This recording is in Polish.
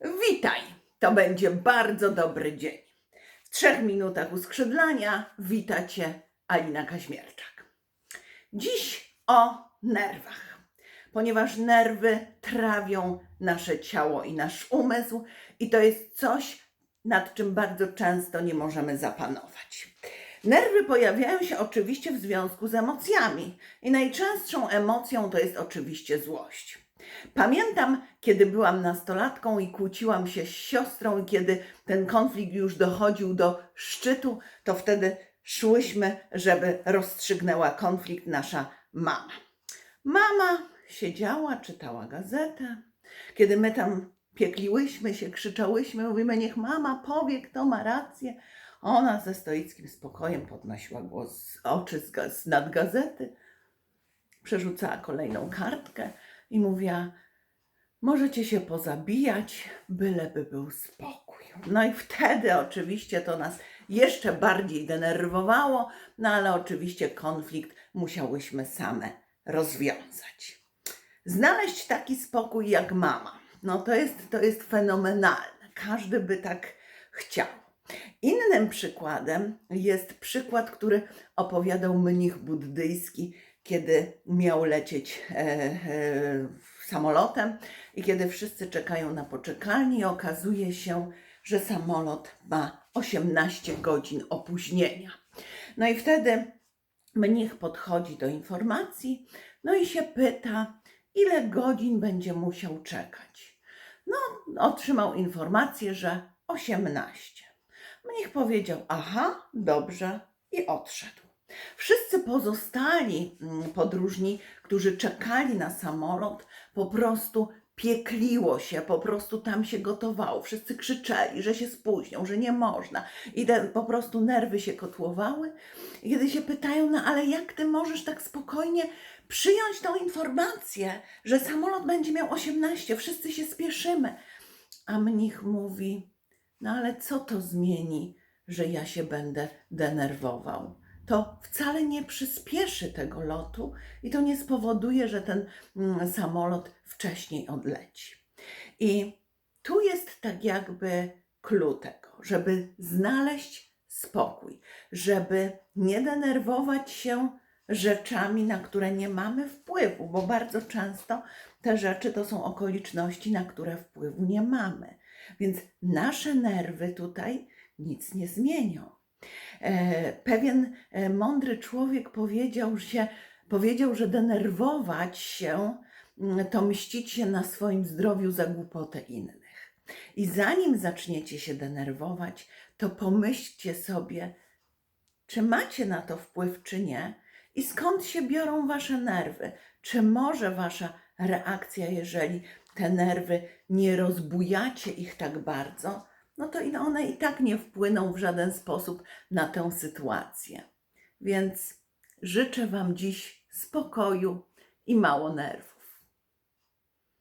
Witaj! To będzie bardzo dobry dzień. W trzech minutach uskrzydlania wita Cię Alina Kaźmierczak. Dziś o nerwach, ponieważ nerwy trawią nasze ciało i nasz umysł, i to jest coś, nad czym bardzo często nie możemy zapanować. Nerwy pojawiają się oczywiście w związku z emocjami, i najczęstszą emocją to jest oczywiście złość. Pamiętam, kiedy byłam nastolatką i kłóciłam się z siostrą, i kiedy ten konflikt już dochodził do szczytu, to wtedy szłyśmy, żeby rozstrzygnęła konflikt nasza mama. Mama siedziała, czytała gazetę. Kiedy my tam piekliłyśmy się, krzyczałyśmy, mówimy, niech mama powie, kto ma rację. Ona ze stoickim spokojem podnosiła głos, oczy z, ga- z nad gazety, przerzucała kolejną kartkę i mówiła: Możecie się pozabijać, byleby był spokój. No i wtedy oczywiście to nas jeszcze bardziej denerwowało, no ale oczywiście konflikt musiałyśmy same rozwiązać. Znaleźć taki spokój jak mama, no to jest, to jest fenomenalne. Każdy by tak chciał. Innym przykładem jest przykład, który opowiadał mnich buddyjski, kiedy miał lecieć e, e, samolotem i kiedy wszyscy czekają na poczekalni, okazuje się, że samolot ma 18 godzin opóźnienia. No i wtedy mnich podchodzi do informacji, no i się pyta, ile godzin będzie musiał czekać. No, otrzymał informację, że 18. Mnich powiedział: Aha, dobrze, i odszedł. Wszyscy pozostali mm, podróżni, którzy czekali na samolot, po prostu piekliło się, po prostu tam się gotowało. Wszyscy krzyczeli, że się spóźnią, że nie można. I po prostu nerwy się kotłowały. Kiedy się pytają, no ale jak ty możesz tak spokojnie przyjąć tą informację, że samolot będzie miał 18, wszyscy się spieszymy. A mnich mówi, no ale co to zmieni, że ja się będę denerwował? To wcale nie przyspieszy tego lotu i to nie spowoduje, że ten mm, samolot wcześniej odleci. I tu jest tak jakby clue tego, żeby znaleźć spokój, żeby nie denerwować się rzeczami, na które nie mamy wpływu, bo bardzo często te rzeczy to są okoliczności, na które wpływu nie mamy. Więc nasze nerwy tutaj nic nie zmienią. E, Pewien e, mądry człowiek powiedział, się, powiedział, że denerwować się to mścić się na swoim zdrowiu za głupotę innych. I zanim zaczniecie się denerwować, to pomyślcie sobie, czy macie na to wpływ, czy nie, i skąd się biorą wasze nerwy. Czy może wasza reakcja, jeżeli te nerwy nie rozbujacie ich tak bardzo, no to one i tak nie wpłyną w żaden sposób na tę sytuację. Więc życzę Wam dziś spokoju i mało nerwów.